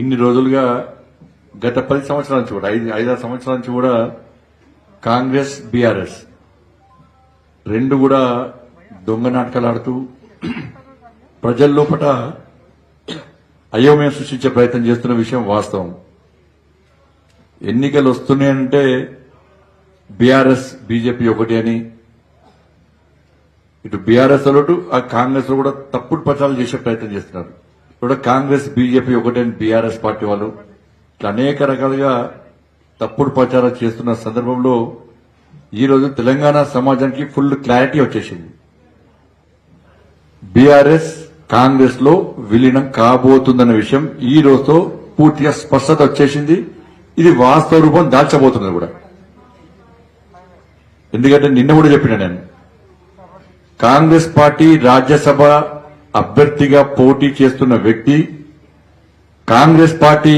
ఇన్ని రోజులుగా గత పది సంవత్సరాల నుంచి కూడా ఐదు ఐదారు సంవత్సరాల నుంచి కూడా కాంగ్రెస్ బీఆర్ఎస్ రెండు కూడా దొంగ నాటకాలు ఆడుతూ ప్రజల్లోపట అయోమయం సృష్టించే ప్రయత్నం చేస్తున్న విషయం వాస్తవం. ఎన్నికలు వస్తున్నాయంటే బీఆర్ఎస్ బీజేపీ ఒకటి అని. ఇటు బీఆర్ఎస్ అలటు ఆ కాంగ్రెస్లో కూడా తప్పుడు ప్రచారాలు చేసే ప్రయత్నం చేస్తున్నారు. ఇప్పుడు కాంగ్రెస్ బీజేపీ ఒకటే బీఆర్ఎస్ పార్టీ వాళ్ళు. ఇట్లా అనేక రకాలుగా తప్పుడు ప్రచారం చేస్తున్న సందర్భంలో ఈ రోజు తెలంగాణ సమాజానికి ఫుల్ క్లారిటీ వచ్చేసింది. బీఆర్ఎస్ కాంగ్రెస్లో విలీనం కాబోతుందన్న విషయం ఈ రోజుతో పూర్తిగా స్పష్టత వచ్చేసింది. ఇది వాస్తవ రూపం దాల్చబోతున్నది కూడా. ఎందుకంటే నిన్న కూడా చెప్పిన నేను కాంగ్రెస్ పార్టీ రాజ్యసభ అభ్యర్థిగా పోటీ చేస్తున్న వ్యక్తి కాంగ్రెస్ పార్టీ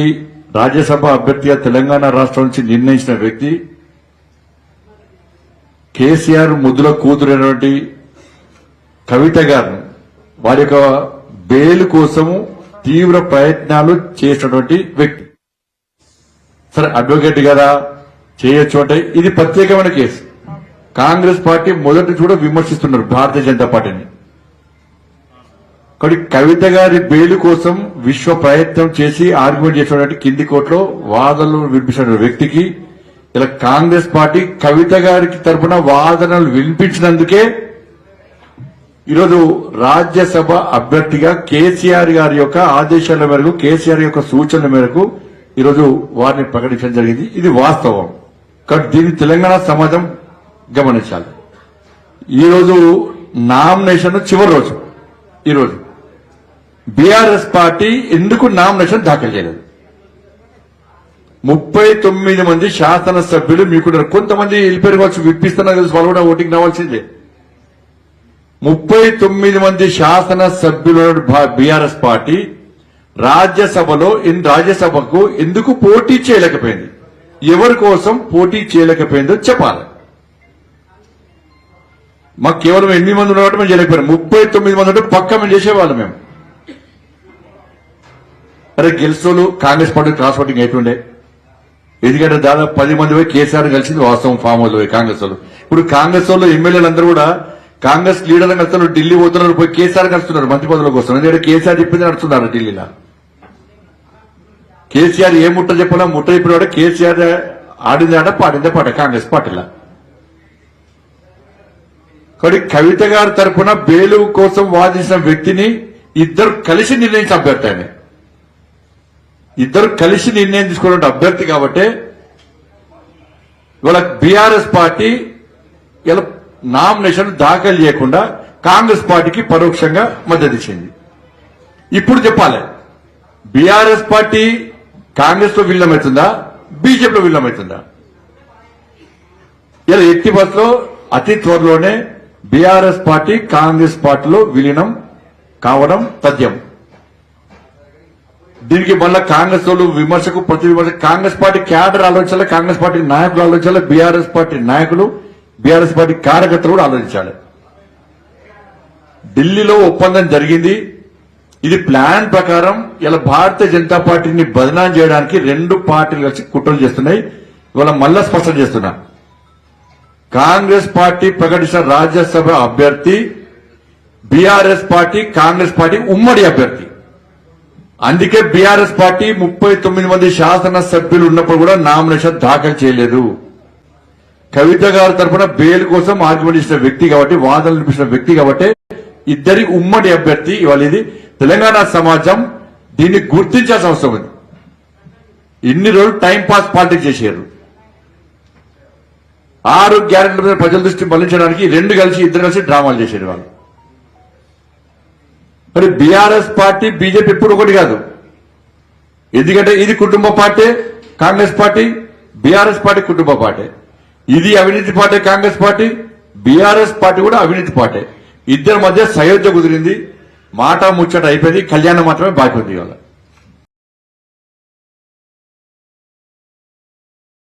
రాజ్యసభ అభ్యర్థిగా తెలంగాణ రాష్ట్రం నుంచి నిర్ణయించిన వ్యక్తి కేసీఆర్ ముద్దుల కూతురైనటువంటి కవిత గారు వారి యొక్క బెయిల్ కోసము తీవ్ర ప్రయత్నాలు చేసినటువంటి వ్యక్తి. సరే అడ్వకేట్ కదా చేయొచ్చు అంటే ఇది ప్రత్యేకమైన కేసు. కాంగ్రెస్ పార్టీ మొదటి చూడ కూడా విమర్శిస్తున్నారు భారతీయ జనతా పార్టీని. కాబట్టి కవిత గారి బెయిల్ కోసం విశ్వ ప్రయత్నం చేసి ఆర్గ్యుమెంట్ చేసినటువంటి కింది కోర్టులో వాదనలు వినిపించిన వ్యక్తికి ఇలా కాంగ్రెస్ పార్టీ కవిత గారికి తరపున వాదనలు వినిపించినందుకే ఈరోజు రాజ్యసభ అభ్యర్థిగా కేసీఆర్ గారి యొక్క ఆదేశాల మేరకు కేసీఆర్ యొక్క సూచనల మేరకు ఈరోజు వారిని ప్రకటించడం జరిగింది. ఇది వాస్తవం. కాబట్టి దీన్ని తెలంగాణ సమాజం గమనించాలి. ఈరోజు నామినేషన్ చివరి రోజు. ఈరోజు బీఆర్ఎస్ పార్టీ ఎందుకు నామినేషన్ దాఖలు చేయలేదు? ముప్పై తొమ్మిది మంది శాసనసభ్యులు మీకున్నారు కొంతమంది వెళ్ళిపోయారు కావచ్చు విప్పిస్తున్నా తెలుసు వాళ్ళు కూడా ఓటింగ్ రావాల్సిందే. ముప్పై తొమ్మిది మంది శాసనసభ్యుల బీఆర్ఎస్ పార్టీ రాజ్యసభలో ఇన్ రాజ్యసభకు ఎందుకు పోటీ చేయలేకపోయింది? ఎవరి కోసం పోటీ చేయలేకపోయిందో చెప్పాలి. మాకు కేవలం ఎనిమిది మంది ఉన్నట్టు మేము చేయలేకపోయాం. ముప్పై తొమ్మిది మంది ఉంటే పక్క మేము చేసేవాళ్ళం మేము. అరే గెలిచోళ్ళు కాంగ్రెస్ పార్టీ క్రాస్ ఓటింగ్ అయితుండే ఎందుకంటే దాదాపు పది మంది పోయి కేసీఆర్ కలిసింది వాస్తవం ఫామ్ హౌస్ పోయి కాంగ్రెస్ వాళ్ళు. ఇప్పుడు కాంగ్రెస్ వాళ్ళు ఎమ్మెల్యేలు అందరూ కూడా కాంగ్రెస్ లీడర్లు కలుస్తున్నారు ఢిల్లీ పోతున్నారు పోయి కేసీఆర్ కలుస్తున్నారు మంత్రి పదవుల కోసం. ఎందుకంటే కేసీఆర్ చెప్పింది నడుస్తున్నారు ఢిల్లీలో. కేసీఆర్ ఏ ముట్ట చెప్పినా ముట్ట చెప్పిన కేసీఆర్ ఆడింది ఆట పాడిందే పాట కాంగ్రెస్ పార్టీలో. కాబట్టి కవిత గారి తరఫున బేలు కోసం వాదించిన వ్యక్తిని ఇద్దరు కలిసి నిర్ణయించి అభ్యర్థి ఇద్దరు కలిసి నిర్ణయం తీసుకున్న అభ్యర్థి కాబట్టి ఇవాళ బీఆర్ఎస్ పార్టీ ఇలా నామినేషన్ దాఖలు చేయకుండా కాంగ్రెస్ పార్టీకి పరోక్షంగా మద్దతు ఇచ్చింది. ఇప్పుడు చెప్పాలి. బీఆర్ఎస్ పార్టీ కాంగ్రెస్లో విలీనమవుతుందా? బీజేపీలో విలీనమవుతుందా? ఇలా ఎట్టి బస్సులో అతి త్వరలోనే బీఆర్ఎస్ పార్టీ కాంగ్రెస్ పార్టీలో విలీనం కావడం తథ్యం. దీనికి మళ్ళా కాంగ్రెస్ వాళ్ళు విమర్శకు ప్రతి విమర్శ కాంగ్రెస్ పార్టీ క్యాడర్ ఆలోచించాలి కాంగ్రెస్ పార్టీ నాయకులు ఆలోచించాలి బీఆర్ఎస్ పార్టీ నాయకులు బీఆర్ఎస్ పార్టీ కార్యకర్తలు కూడా ఆలోచించాలి. ఢిల్లీలో ఒప్పందం జరిగింది. ఇది ప్లాన్ ప్రకారం ఇలా భారతీయ జనతా పార్టీని బదనాం చేయడానికి రెండు పార్టీలు కలిసి కుట్రలు చేస్తున్నాయి. ఇవాళ మళ్ళా స్పష్టం చేస్తున్నా. కాంగ్రెస్ పార్టీ ప్రకటించిన రాజ్యసభ అభ్యర్థి బీఆర్ఎస్ పార్టీ కాంగ్రెస్ పార్టీ ఉమ్మడి అభ్యర్థి. అందుకే బీఆర్ఎస్ పార్టీ ముప్పై తొమ్మిది మంది శాసన సభ్యులు ఉన్నప్పుడు కూడా నామినేషన్ దాఖలు చేయలేదు. కవిత గారి తరఫున బెయిల్ కోసం ఆర్గ్యుమెంట్ ఇచ్చిన వ్యక్తి కాబట్టి వాదనలు వినిపించిన వ్యక్తి కాబట్టి ఇద్దరి ఉమ్మడి అభ్యర్థి ఇవాళ ఇది. తెలంగాణ సమాజం దీన్ని గుర్తించాల్సిన అవసరం ఉంది. ఇన్ని రోజులు టైంపాస్ పాలిటిక్స్ చేశారు ఆరు గ్యారెంటీల మీద ప్రజల దృష్టి మళ్ళించడానికి రెండు కలిసి ఇద్దరు కలిసి డ్రామాలు చేశారు వాళ్ళు. మరి బీఆర్ఎస్ పార్టీ బీజేపీ ఎప్పుడు ఒకటి కాదు. ఎందుకంటే ఇది కుటుంబ party Congress party BRS party కుటుంబ పార్టీ. ఇది అవినీతి party Congress party BRS party కూడా అవినీతి పార్టీ. ఇద్దరి మధ్య సయోధ్య కుదిరింది. మాట ముచ్చట అయిపోయింది కళ్యాణం మాత్రమే బాకీ ఉంది ఇవాళ.